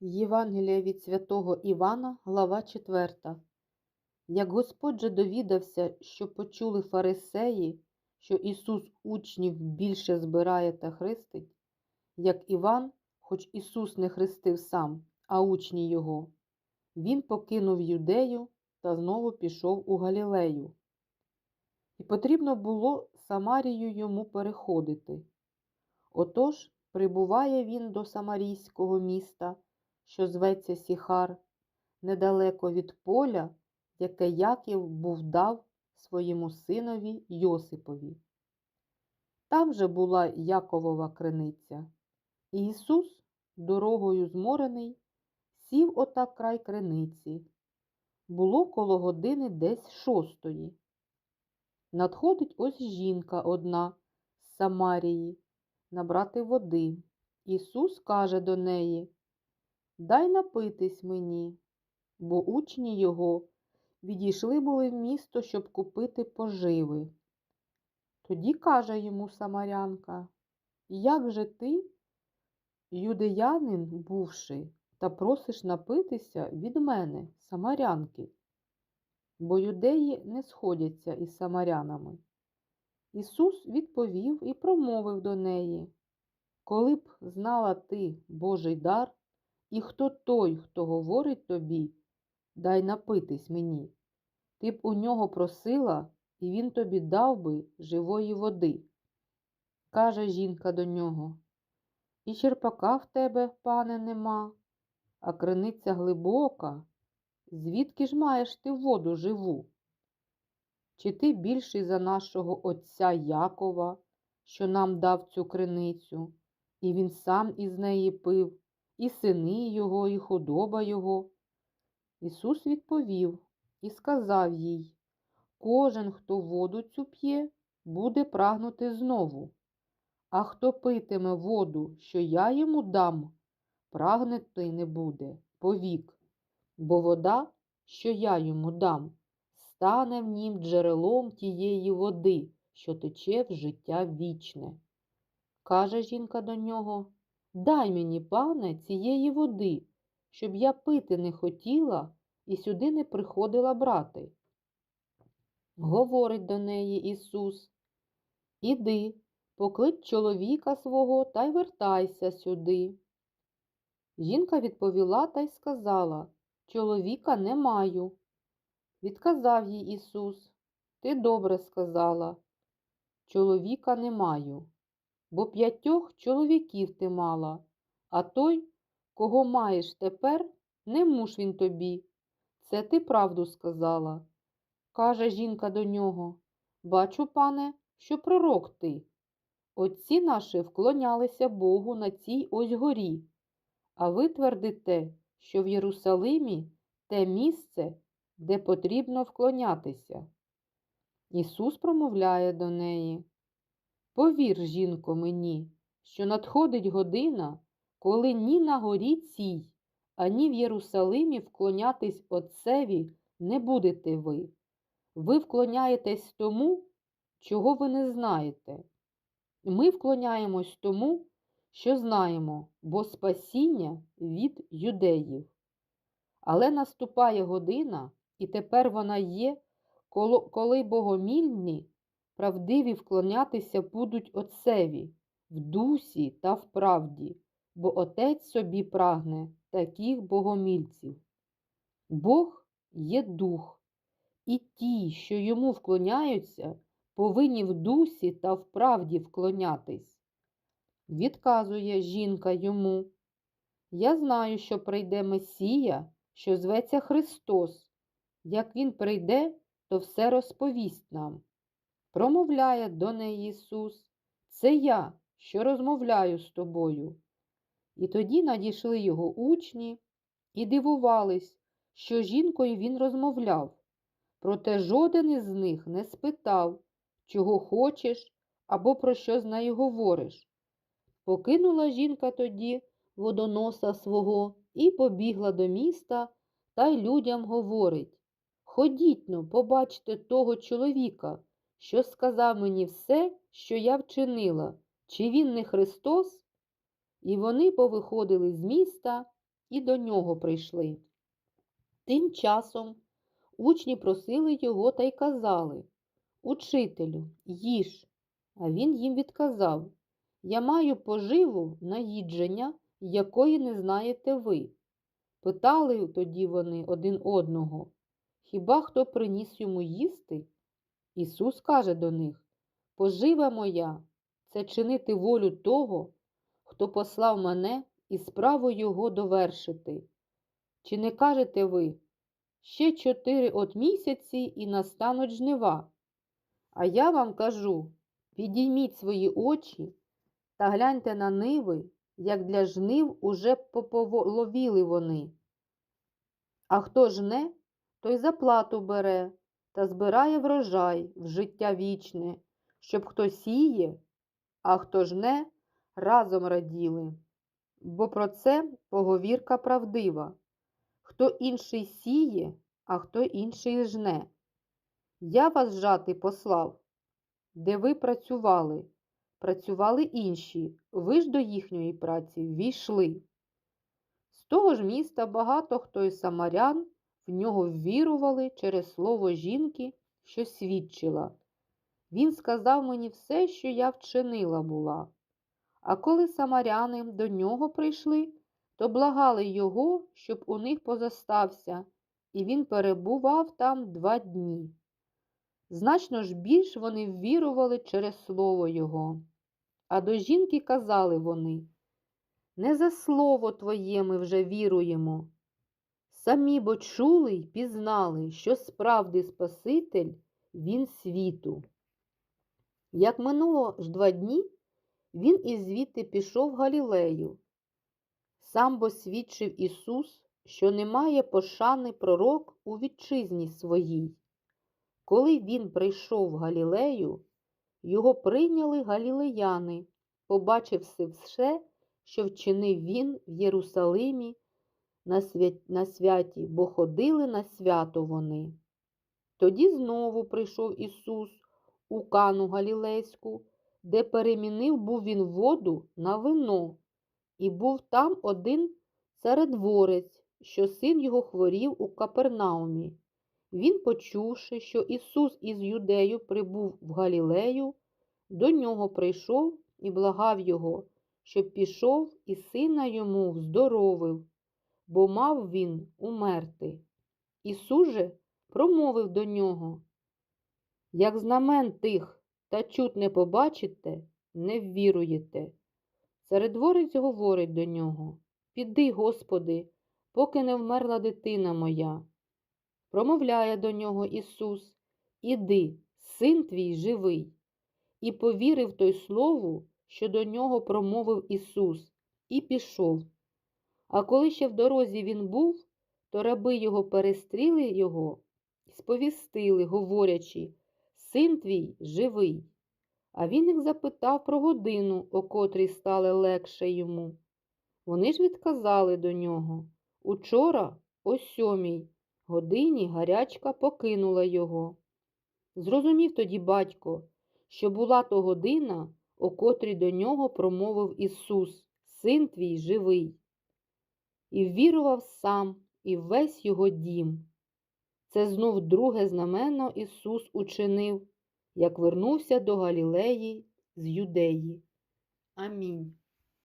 Євангелія від святого Івана, глава 4. Як Господь же довідався, що почули фарисеї, що Ісус учнів більше збирає та хрестить, як Іван, хоч Ісус не хрестив сам, а учні Його, Він покинув юдею та знову пішов у Галілею. І потрібно було Самарію йому переходити. Отож прибуває він до Самарійського міста, що зветься Сіхар, недалеко від поля, яке Яків був дав своєму синові Йосипові. Там же була Яковова криниця. І Ісус, дорогою зморений, сів отак край криниці. Було коло години десь шостої. Надходить ось жінка одна з Самарії набрати води. Ісус каже до неї, Дай напитись мені, бо учні його відійшли були в місто, щоб купити поживи. Тоді каже йому самарянка, Як же ти, юдеянин, бувши, та просиш напитися від мене, самарянки? Бо юдеї не сходяться із самарянами. Ісус відповів і промовив до неї, Коли б знала ти Божий дар, і хто той, хто говорить тобі, дай напитись мені, ти б у нього просила, і він тобі дав би живої води. Каже жінка до нього, І черпака в тебе, пане, нема, а криниця глибока. Звідки ж маєш ти воду живу? Чи ти більший за нашого отця Якова, що нам дав цю криницю, і він сам із неї пив, і сини його, і худоба його? Ісус відповів і сказав їй, Кожен, хто воду цю п'є, буде прагнути знову, а хто питиме воду, що я йому дам, прагнути не буде повік, бо вода, що я йому дам, стане в нім джерелом тієї води, що тече в життя вічне. Каже жінка до нього, дай мені, пане, цієї води, щоб я пити не хотіла і сюди не приходила брати. Говорить до неї Ісус, Іди, поклич чоловіка свого та й вертайся сюди. Жінка відповіла та й сказала, Чоловіка не маю. Відказав їй Ісус, Ти добре сказала, чоловіка не маю, бо п'ятьох чоловіків ти мала, а той, кого маєш тепер, не муж він тобі. Це ти правду сказала. Каже жінка до нього, Бачу, пане, що пророк ти. Отці наші вклонялися Богу на цій ось горі, а ви твердите, що в Єрусалимі те місце, де потрібно вклонятися. Ісус промовляє до неї, Повір, жінко, мені, що надходить година, коли ні на горі цій, ані в Єрусалимі вклонятись Отцеві не будете ви. Ви вклоняєтесь тому, чого ви не знаєте. Ми вклоняємось тому, що знаємо, бо спасіння від юдеїв. Але наступає година, і тепер вона є, коли богомільні, правдиві вклонятися будуть Отцеві в дусі та в правді, бо Отець собі прагне таких богомільців. Бог є дух, і ті, що йому вклоняються, повинні в дусі та в правді вклонятись. Відказує жінка йому, Я знаю, що прийде Месія, що зветься Христос. Як Він прийде, то все розповість нам. Промовляє до неї Ісус, це я, що розмовляю з тобою. І тоді надійшли його учні і дивувались, що жінкою він розмовляв. Проте жоден із них не спитав, чого хочеш або про що з нею говориш. Покинула жінка тоді водоноса свого і побігла до міста та й людям говорить Ходіть но, побачте того чоловіка, що сказав мені все, що я вчинила, чи він не Христос? І вони повиходили з міста і до нього прийшли. Тим часом учні просили його та й казали Учителю, їж. А він їм відказав Я маю поживу наїдження, якої не знаєте ви. Питали тоді вони один одного Хіба хто приніс йому їсти? Ісус каже до них Пожива моя це чинити волю того, хто послав мене і справу його довершити. Чи не кажете ви ще чотири от місяці і настануть жнива? А я вам кажу підійміть свої очі та гляньте на ниви, як для жнив уже пополовіли вони. А хто жне, той заплату бере та збирає врожай в життя вічне, щоб хто сіє, а хто жне, разом раділи. Бо про це поговірка правдива. Хто інший сіє, а хто інший жне. Я вас жати послав, де ви працювали, працювали інші, ви ж до їхньої праці ввійшли. З того ж міста багато хто із самарян в нього ввірували через слово жінки, що свідчила. Він сказав мені все, що я вчинила була. А коли самаряни до нього прийшли, то благали його, щоб у них позостався, і він перебував там два дні. Значно ж більш вони ввірували через слово його. А до жінки казали вони не за слово твоє ми вже віруємо. Самі бо чули й пізнали, що справді Спаситель він світу. Як минуло ж два дні, він із звідти пішов в Галілею. Сам бо свідчив Ісус, що немає пошани пророк у вітчизні своїй. Коли він прийшов в Галілею, його прийняли галілеяни, побачивши все, що вчинив він в Єрусалимі на, свят... на святі, бо ходили на свято вони. Тоді знову прийшов Ісус у Кану Галілейську, де перемінив був він воду на вино, і був там один царедворець, що син його хворів у Капернаумі. Він, почувши, що Ісус із Юдею прибув в Галілею, до нього прийшов і благав його, щоб пішов і сина йому здоровив, бо мав він умерти. Ісус же промовив до нього, як знамен тих та чут не побачите, не ввіруєте. Царедворець говорить до нього Піди, Господи, поки не вмерла дитина моя. Промовляє до нього Ісус Іди, син твій живий. І повірив той слову, що до нього промовив Ісус, і пішов. А коли ще в дорозі він був, то раби його перестріли його і сповістили, говорячи Син твій живий. А він їх запитав про годину, о котрій стало легше йому. Вони ж відказали до нього Учора, о сьомій годині, гарячка покинула його. Зрозумів тоді батько, що була то година, о котрій до нього промовив Ісус, Син твій живий. І ввірував сам і весь його дім. Це знов друге знамено Ісус учинив, як вернувся до Галілеї з Юдеї. Амінь.